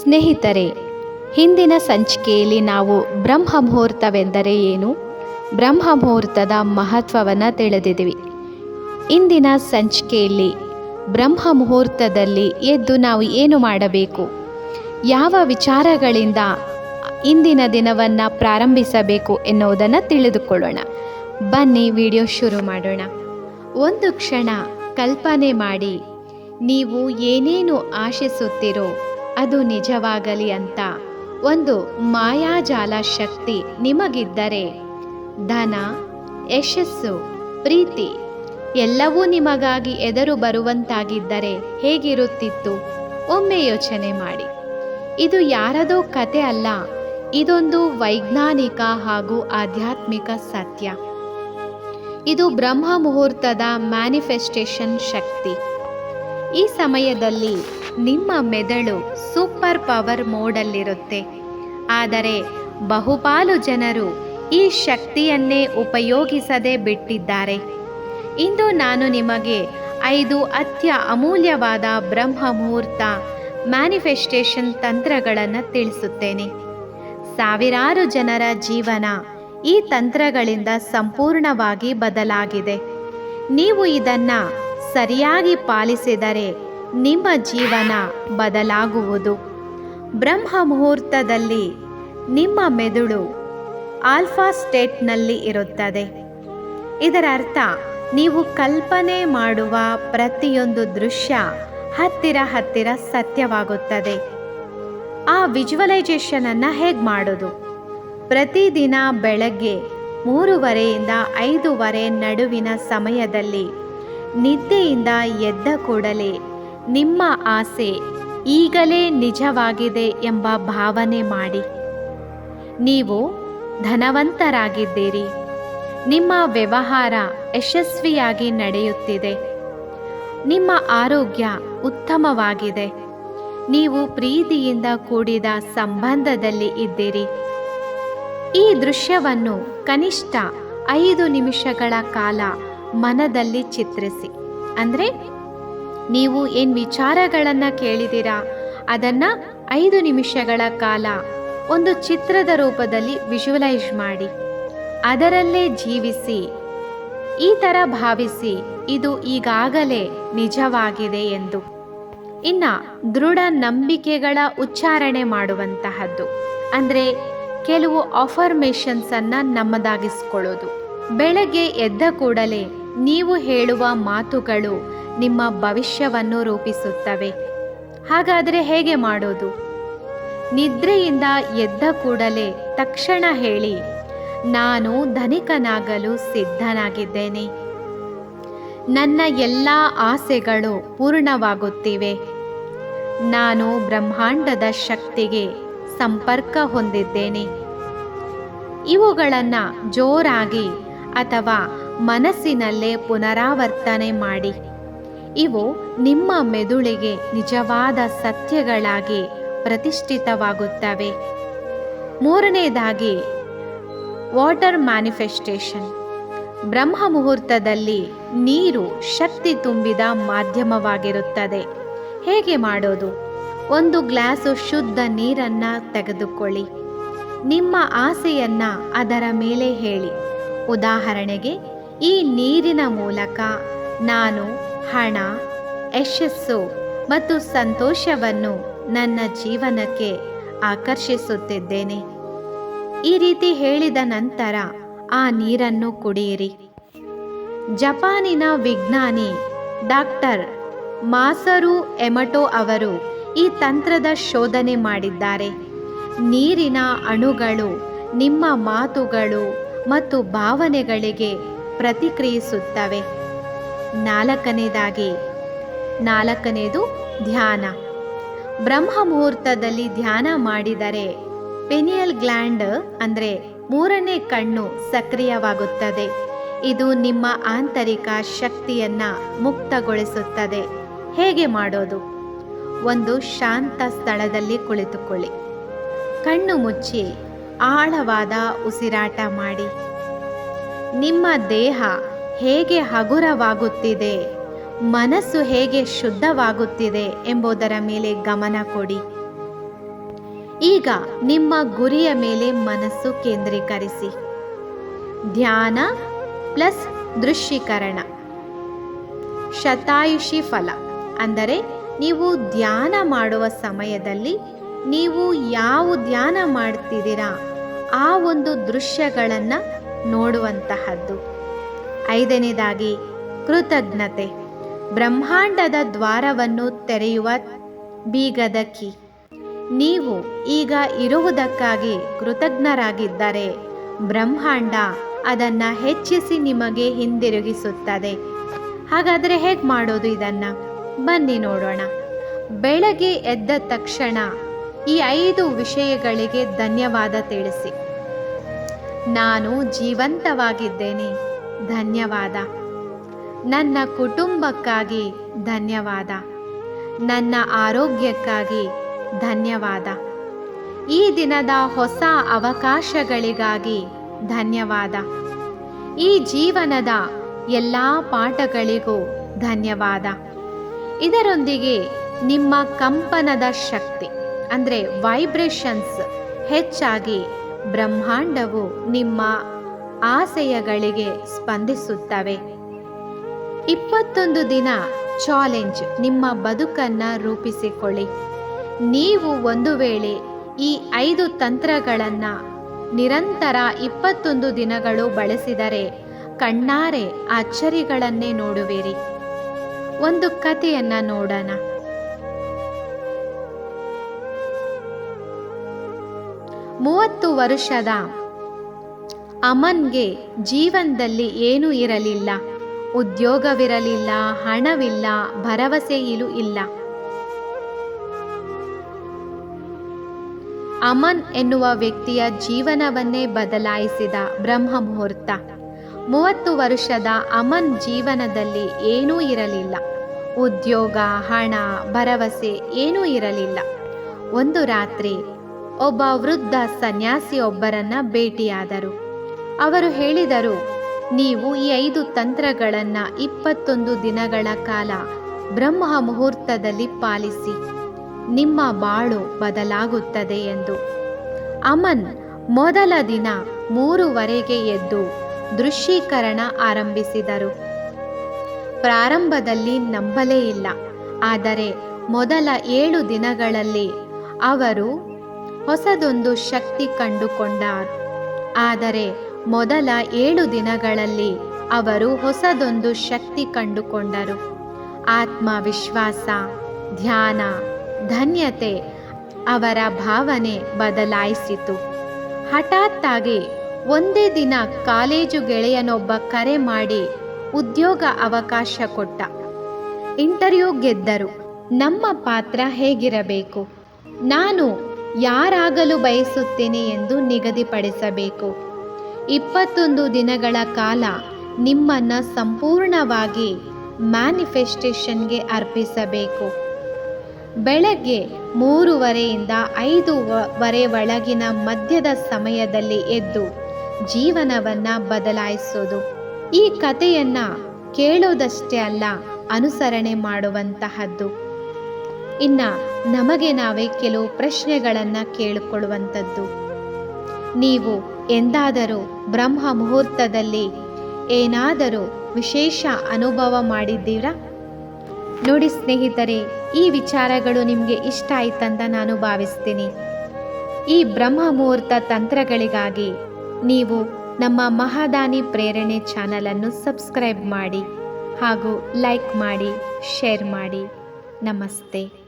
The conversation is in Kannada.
ಸ್ನೇಹಿತರೆ, ಹಿಂದಿನ ಸಂಚಿಕೆಯಲ್ಲಿ ನಾವು ಬ್ರಹ್ಮ ಮುಹೂರ್ತವೆಂದರೆ ಏನು? ಬ್ರಹ್ಮ ಮುಹೂರ್ತದ ಮಹತ್ವವನ್ನು ತಿಳಿದಿದ್ದೀವಿ. ಇಂದಿನ ಸಂಚಿಕೆಯಲ್ಲಿ ಬ್ರಹ್ಮ ಮುಹೂರ್ತದಲ್ಲಿ ಎದ್ದು ನಾವು ಏನು ಮಾಡಬೇಕು? ಯಾವ ವಿಚಾರಗಳಿಂದ ಇಂದಿನ ದಿನವನ್ನು ಪ್ರಾರಂಭಿಸಬೇಕು ಎನ್ನುವುದನ್ನು ತಿಳಿದುಕೊಳ್ಳೋಣ. ಬನ್ನಿ, ವಿಡಿಯೋ ಶುರು ಮಾಡೋಣ. ಒಂದು ಕ್ಷಣ ಕಲ್ಪನೆ ಮಾಡಿ, ನೀವು ಏನೇನು ಆಶಿಸುತ್ತೀರೋ ಅದು ನಿಜವಾಗಲಿ ಅಂತ. ಒಂದು ಮಾಯಾಜಾಲ ಶಕ್ತಿ ನಿಮಗಿದ್ದರೆ ಧನ, ಯಶಸ್ಸು, ಪ್ರೀತಿ ಎಲ್ಲವೂ ನಿಮಗಾಗಿ ಎದುರು ಬರುವಂತಾಗಿದ್ದರೆ ಹೇಗಿರುತ್ತಿತ್ತು? ಒಮ್ಮೆ ಯೋಚನೆ ಮಾಡಿ. ಇದು ಯಾರದೋ ಕತೆ ಅಲ್ಲ, ಇದೊಂದು ವೈಜ್ಞಾನಿಕ ಹಾಗೂ ಆಧ್ಯಾತ್ಮಿಕ ಸತ್ಯ. ಇದು ಬ್ರಹ್ಮ ಮುಹೂರ್ತದ ಮ್ಯಾನಿಫೆಸ್ಟೇಷನ್ ಶಕ್ತಿ. ಈ ಸಮಯದಲ್ಲಿ ನಿಮ್ಮ ಮೆದುಳು ಸೂಪರ್ ಪವರ್ ಮೋಡಲ್ಲಿರುತ್ತೆ. ಆದರೆ ಬಹುಪಾಲು ಜನರು ಈ ಶಕ್ತಿಯನ್ನೇ ಉಪಯೋಗಿಸದೆ ಬಿಟ್ಟಿದ್ದಾರೆ. ಇಂದು ನಾನು ನಿಮಗೆ ಐದು ಅತ್ಯ ಅಮೂಲ್ಯವಾದ ಬ್ರಹ್ಮ ಮುಹೂರ್ತ ಮ್ಯಾನಿಫೆಸ್ಟೇಷನ್ ತಂತ್ರಗಳನ್ನು ತಿಳಿಸುತ್ತೇನೆ. ಸಾವಿರಾರು ಜನರ ಜೀವನ ಈ ತಂತ್ರಗಳಿಂದ ಸಂಪೂರ್ಣವಾಗಿ ಬದಲಾಗಿದೆ. ನೀವು ಇದನ್ನು ಸರಿಯಾಗಿ ಪಾಲಿಸಿದರೆ ನಿಮ್ಮ ಜೀವನ ಬದಲಾಗುವುದು. ಬ್ರಹ್ಮ ಮುಹೂರ್ತದಲ್ಲಿ ನಿಮ್ಮ ಮೆದುಳು ಆಲ್ಫಾ ಸ್ಟೇಟ್ನಲ್ಲಿ ಇರುತ್ತದೆ. ಇದರರ್ಥ, ನೀವು ಕಲ್ಪನೆ ಮಾಡುವ ಪ್ರತಿಯೊಂದು ದೃಶ್ಯ ಹತ್ತಿರ ಹತ್ತಿರ ಸತ್ಯವಾಗುತ್ತದೆ. ಆ ವಿಜುವಲೈಸೇಷನನ್ನು ಹೇಗೆ ಮಾಡೋದು? ಪ್ರತಿದಿನ ಬೆಳಗ್ಗೆ ಮೂರುವರೆಯಿಂದ ಐದೂವರೆ ನಡುವಿನ ಸಮಯದಲ್ಲಿ ನಿದ್ದೆಯಿಂದ ಎದ್ದ ಕೂಡಲೇ, ನಿಮ್ಮ ಆಸೆ ಈಗಲೇ ನಿಜವಾಗಿದೆ ಎಂಬ ಭಾವನೆ ಮಾಡಿ. ನೀವು ಧನವಂತರಾಗಿದ್ದೀರಿ. ನಿಮ್ಮ ವ್ಯವಹಾರ ಯಶಸ್ವಿಯಾಗಿ ನಡೆಯುತ್ತಿದೆ. ನಿಮ್ಮ ಆರೋಗ್ಯ ಉತ್ತಮವಾಗಿದೆ. ನೀವು ಪ್ರೀತಿಯಿಂದ ಕೂಡಿದ ಸಂಬಂಧದಲ್ಲಿ ಇದ್ದೀರಿ. ಈ ದೃಶ್ಯವನ್ನು ಕನಿಷ್ಠ ಐದು ನಿಮಿಷಗಳ ಕಾಲ ಮನದಲ್ಲಿ ಚಿತ್ರಿಸಿ. ಅಂದರೆ ನೀವು ಏನು ವಿಚಾರಗಳನ್ನು ಕೇಳಿದಿರಾ? ಅದನ್ನು ಐದು ನಿಮಿಷಗಳ ಕಾಲ ಒಂದು ಚಿತ್ರದ ರೂಪದಲ್ಲಿ ವಿಜುವಲೈಸ್ ಮಾಡಿ. ಅದರಲ್ಲೇ ಜೀವಿಸಿ. ಈ ಥರ ಭಾವಿಸಿ ಇದು ಈಗಾಗಲೇ ನಿಜವಾಗಿದೆ ಎಂದು. ಇನ್ನ ದೃಢ ನಂಬಿಕೆಗಳ ಉಚ್ಚಾರಣೆ ಮಾಡುವಂತಹದ್ದು. ಅಂದರೆ ಕೆಲವು ಅಫರ್ಮೇಷನ್ಸನ್ನು ನಮ್ಮದಾಗಿಸ್ಕೊಳ್ಳೋದು. ಬೆಳಗ್ಗೆ ಎದ್ದ ಕೂಡಲೇ ನೀವು ಹೇಳುವ ಮಾತುಗಳು ನಿಮ್ಮ ಭವಿಷ್ಯವನ್ನು ರೂಪಿಸುತ್ತವೆ. ಹಾಗಾದರೆ ಹೇಗೆ ಮಾಡೋದು? ನಿದ್ರೆಯಿಂದ ಎದ್ದ ಕೂಡಲೇ ತಕ್ಷಣ ಹೇಳಿ, ನಾನು ಧನಿಕನಾಗಲು ಸಿದ್ಧನಾಗಿದ್ದೇನೆ. ನನ್ನ ಎಲ್ಲ ಆಸೆಗಳು ಪೂರ್ಣವಾಗುತ್ತಿವೆ. ನಾನು ಬ್ರಹ್ಮಾಂಡದ ಶಕ್ತಿಗೆ ಸಂಪರ್ಕ ಹೊಂದಿದ್ದೇನೆ. ಇವುಗಳನ್ನು ಜೋರಾಗಿ ಅಥವಾ ಮನಸ್ಸಿನಲ್ಲೇ ಪುನರಾವರ್ತನೆ ಮಾಡಿ. ಇವು ನಿಮ್ಮ ಮೆದುಳಿಗೆ ನಿಜವಾದ ಸತ್ಯಗಳಾಗಿ ಪ್ರತಿಷ್ಠಿತವಾಗುತ್ತವೆ. ಮೂರನೇದಾಗಿ, ವಾಟರ್ ಮ್ಯಾನಿಫೆಸ್ಟೇಷನ್. ಬ್ರಹ್ಮ ಮುಹೂರ್ತದಲ್ಲಿ ನೀರು ಶಕ್ತಿ ತುಂಬಿದ ಮಾಧ್ಯಮವಾಗಿರುತ್ತದೆ. ಹೇಗೆ ಮಾಡೋದು? ಒಂದು ಗ್ಲಾಸು ಶುದ್ಧ ನೀರನ್ನು ತೆಗೆದುಕೊಳ್ಳಿ. ನಿಮ್ಮ ಆಸೆಯನ್ನು ಅದರ ಮೇಲೆ ಹೇಳಿ. ಉದಾಹರಣೆಗೆ ಈ ನೀರಿನ ಮೂಲಕ ನಾನು ಹಣ, ಯಶಸ್ಸು ಮತ್ತು ಸಂತೋಷವನ್ನು ನನ್ನ ಜೀವನಕ್ಕೆ ಆಕರ್ಷಿಸುತ್ತಿದ್ದೇನೆ. ಈ ರೀತಿ ಹೇಳಿದ ನಂತರ ಆ ನೀರನ್ನು ಕುಡಿಯಿರಿ. ಜಪಾನಿನ ವಿಜ್ಞಾನಿ ಡಾಕ್ಟರ್ ಮಾಸರು ಎಮಟೋ ಅವರು ಈ ತಂತ್ರದ ಶೋಧನೆ ಮಾಡಿದ್ದಾರೆ. ನೀರಿನ ಅಣುಗಳು ನಿಮ್ಮ ಮಾತುಗಳು ಮತ್ತು ಭಾವನೆಗಳಿಗೆ ಪ್ರತಿಕ್ರಿಯಿಸುತ್ತವೆ. ನಾಲ್ಕನೇದಾಗಿ, ನಾಲ್ಕನೇದು ಧ್ಯಾನ. ಬ್ರಹ್ಮ ಮುಹೂರ್ತದಲ್ಲಿ ಧ್ಯಾನ ಮಾಡಿದರೆ ಪೆನಿಯಲ್ ಗ್ಲ್ಯಾಂಡ್ ಅಂದರೆ ಮೂರನೇ ಕಣ್ಣು ಸಕ್ರಿಯವಾಗುತ್ತದೆ. ಇದು ನಿಮ್ಮ ಆಂತರಿಕ ಶಕ್ತಿಯನ್ನು ಮುಕ್ತಗೊಳಿಸುತ್ತದೆ. ಹೇಗೆ ಮಾಡೋದು? ಒಂದು ಶಾಂತ ಸ್ಥಳದಲ್ಲಿ ಕುಳಿತುಕೊಳ್ಳಿ. ಕಣ್ಣು ಮುಚ್ಚಿ ಆಳವಾದ ಉಸಿರಾಟ ಮಾಡಿ. ನಿಮ್ಮ ದೇಹ ಹೇಗೆ ಹಗುರವಾಗುತ್ತಿದೆ? ಮನಸ್ಸು ಹೇಗೆ ಶುದ್ಧವಾಗುತ್ತಿದೆ ಎಂಬುದರ ಮೇಲೆ ಗಮನ ಕೊಡಿ. ಈಗ ನಿಮ್ಮ ಗುರಿಯ ಮೇಲೆ ಮನಸ್ಸು ಕೇಂದ್ರೀಕರಿಸಿ. ಧ್ಯಾನ ಪ್ಲಸ್ ದೃಶ್ಯೀಕರಣ. ಶತಾಯುಷಿ ಫಲ. ಅಂದರೆ ನೀವು ಧ್ಯಾನ ಮಾಡುವ ಸಮಯದಲ್ಲಿ ನೀವು ಯಾವ ಧ್ಯಾನ ಮಾಡ್ತಿದ್ದೀರಾ? ಆ ಒಂದು ದೃಶ್ಯಗಳನ್ನು ನೋಡುವಂತಹದ್ದು. ಐದನೇದಾಗಿ, ಕೃತಜ್ಞತೆ. ಬ್ರಹ್ಮಾಂಡದ ದ್ವಾರವನ್ನು ತೆರೆಯುವ ಬೀಗದ ಕಿ. ನೀವು ಈಗ ಇರುವುದಕ್ಕಾಗಿ ಕೃತಜ್ಞರಾಗಿದ್ದರೆ, ಬ್ರಹ್ಮಾಂಡ ಅದನ್ನು ಹೆಚ್ಚಿಸಿ ನಿಮಗೆ ಹಿಂದಿರುಗಿಸುತ್ತದೆ. ಹಾಗಾದರೆ ಹೇಗೆ ಮಾಡೋದು ಇದನ್ನು? ಬನ್ನಿ ನೋಡೋಣ. ಬೆಳಗ್ಗೆ ಎದ್ದ ತಕ್ಷಣ ಈ ಐದು ವಿಷಯಗಳಿಗೆ ಧನ್ಯವಾದ ತಿಳಿಸಿ. ನಾನು ಜೀವಂತವಾಗಿದ್ದೇನೆ. ಧನ್ಯವಾದ. ನನ್ನ ಕುಟುಂಬಕ್ಕಾಗಿ ಧನ್ಯವಾದ. ನನ್ನ ಆರೋಗ್ಯಕ್ಕಾಗಿ ಧನ್ಯವಾದ. ಈ ದಿನದ ಹೊಸ ಅವಕಾಶಗಳಿಗಾಗಿ ಧನ್ಯವಾದ. ಈ ಜೀವನದ ಎಲ್ಲ ಪಾಠಗಳಿಗೂ ಧನ್ಯವಾದ. ಇದರೊಂದಿಗೆ ನಿಮ್ಮ ಕಂಪನದ ಶಕ್ತಿ, ಅಂದರೆ ವೈಬ್ರೇಷನ್ಸ್ ಹೆಚ್ಚಾಗಿ ಬ್ರಹ್ಮಾಂಡವು ನಿಮ್ಮ ಆಸೆಯಗಳಿಗೆ ಸ್ಪಂದಿಸುತ್ತವೆ. ಇಪ್ಪತ್ತೊಂದು ದಿನ ಚಾಲೆಂಜ್ ನಿಮ್ಮ ಬದುಕನ್ನು ರೂಪಿಸಿಕೊಳ್ಳಿ. ನೀವು ಒಂದು ವೇಳೆ ಈ ಐದು ತಂತ್ರಗಳನ್ನು ನಿರಂತರ ಇಪ್ಪತ್ತೊಂದು ದಿನಗಳು ಬಳಸಿದರೆ ಕಣ್ಣಾರೆ ಅಚ್ಚರಿಗಳನ್ನೇ ನೋಡುವಿರಿ. ಒಂದು ಕಥೆಯನ್ನು ನೋಡೋಣ. ಮೂವತ್ತು ವರ್ಷದ ಅಮನ್ಗೆ ಜೀವನದಲ್ಲಿ ಏನೂ ಇರಲಿಲ್ಲ. ಉದ್ಯೋಗವಿರಲಿಲ್ಲ, ಹಣವಿಲ್ಲ ಭರವಸೆಯಿಲು ಇಲ್ಲ. ಅಮನ್ ಎನ್ನುವ ವ್ಯಕ್ತಿಯ ಜೀವನವನ್ನೇ ಬದಲಾಯಿಸಿದ ಬ್ರಹ್ಮ ಮುಹೂರ್ತ ಮೂವತ್ತು ವರ್ಷದ ಅಮನ್ ಜೀವನದಲ್ಲಿ ಏನೂ ಇರಲಿಲ್ಲ. ಉದ್ಯೋಗ, ಹಣ, ಭರವಸೆ ಏನೂ ಇರಲಿಲ್ಲ. ಒಂದು ರಾತ್ರಿ ಒಬ್ಬ ವೃದ್ಧ ಸನ್ಯಾಸಿಯೊಬ್ಬರನ್ನ ಭೇಟಿಯಾದರು. ಅವರು ಹೇಳಿದರು, ನೀವು ಈ ಐದು ತಂತ್ರಗಳನ್ನು ಇಪ್ಪತ್ತೊಂದು ದಿನಗಳ ಕಾಲ ಬ್ರಹ್ಮ ಮುಹೂರ್ತದಲ್ಲಿ ಪಾಲಿಸಿ, ನಿಮ್ಮ ಬಾಳು ಬದಲಾಗುತ್ತದೆ ಎಂದು. ಅಮನ್ ಮೊದಲ ದಿನ ಮೂರುವರೆಗೆ ಎದ್ದು ದೃಶ್ಯೀಕರಣ ಆರಂಭಿಸಿದರು. ಪ್ರಾರಂಭದಲ್ಲಿ ನಂಬಲೇ ಇಲ್ಲ, ಆದರೆ ಮೊದಲ ಏಳು ದಿನಗಳಲ್ಲಿ ಅವರು ಹೊಸದೊಂದು ಶಕ್ತಿ ಕಂಡುಕೊಂಡ ಆದರೆ ಮೊದಲ ಏಳು ದಿನಗಳಲ್ಲಿ ಅವರು ಹೊಸದೊಂದು ಶಕ್ತಿ ಕಂಡುಕೊಂಡರು. ಆತ್ಮವಿಶ್ವಾಸ, ಧ್ಯಾನ, ಧನ್ಯತೆ ಅವರ ಭಾವನೆ ಬದಲಾಯಿಸಿತು. ಹಠಾತ್ತಾಗಿ ಒಂದೇ ದಿನ ಕಾಲೇಜು ಗೆಳೆಯನೊಬ್ಬ ಕರೆ ಮಾಡಿ ಉದ್ಯೋಗ ಅವಕಾಶ ಕೊಟ್ಟ. ಇಂಟರ್ವ್ಯೂ ಗೆದ್ದರು. ನಮ್ಮ ಪಾತ್ರ ಹೇಗಿರಬೇಕು? ನಾನು ಯಾರಾಗಲು ಬಯಸುತ್ತೇನೆ ಎಂದು ನಿಗದಿಪಡಿಸಬೇಕು. ಇಪ್ಪತ್ತೊಂದು ದಿನಗಳ ಕಾಲ ನಿಮ್ಮನ್ನು ಸಂಪೂರ್ಣವಾಗಿ ಮ್ಯಾನಿಫೆಸ್ಟೇಷನ್ಗೆ ಅರ್ಪಿಸಬೇಕು. ಬೆಳಗ್ಗೆ ಮೂರುವರೆಯಿಂದ ಐದೂವರೆ ಒಳಗಿನ ಮಧ್ಯದ ಸಮಯದಲ್ಲಿ ಎದ್ದು ಜೀವನವನ್ನು ಬದಲಾಯಿಸೋದು. ಈ ಕಥೆಯನ್ನು ಕೇಳೋದಷ್ಟೇ ಅಲ್ಲ, ಅನುಸರಣೆ ಮಾಡುವಂತಹದ್ದು. ಇನ್ನು ನಮಗೆ ನಾವೇ ಕೆಲವು ಪ್ರಶ್ನೆಗಳನ್ನು ಕೇಳಿಕೊಳ್ಳುವಂಥದ್ದು. ನೀವು ಎಂದಾದರೂ ಬ್ರಹ್ಮ ಮುಹೂರ್ತದಲ್ಲಿ ಏನಾದರೂ ವಿಶೇಷ ಅನುಭವ ಮಾಡಿದ್ದೀರಾ? ನೋಡಿ ಸ್ನೇಹಿತರೆ, ಈ ವಿಚಾರಗಳು ನಿಮಗೆ ಇಷ್ಟ ಆಯ್ತಂತ ನಾನು ಭಾವಿಸ್ತೀನಿ. ಈ ಬ್ರಹ್ಮ ಮುಹೂರ್ತ ತಂತ್ರಗಳಿಗಾಗಿ ನೀವು ನಮ್ಮ ಮಹಾದಾನಿ ಪ್ರೇರಣೆ ಚಾನಲನ್ನು ಸಬ್ಸ್ಕ್ರೈಬ್ ಮಾಡಿ ಹಾಗೂ ಲೈಕ್ ಮಾಡಿ, ಶೇರ್ ಮಾಡಿ. ನಮಸ್ತೆ.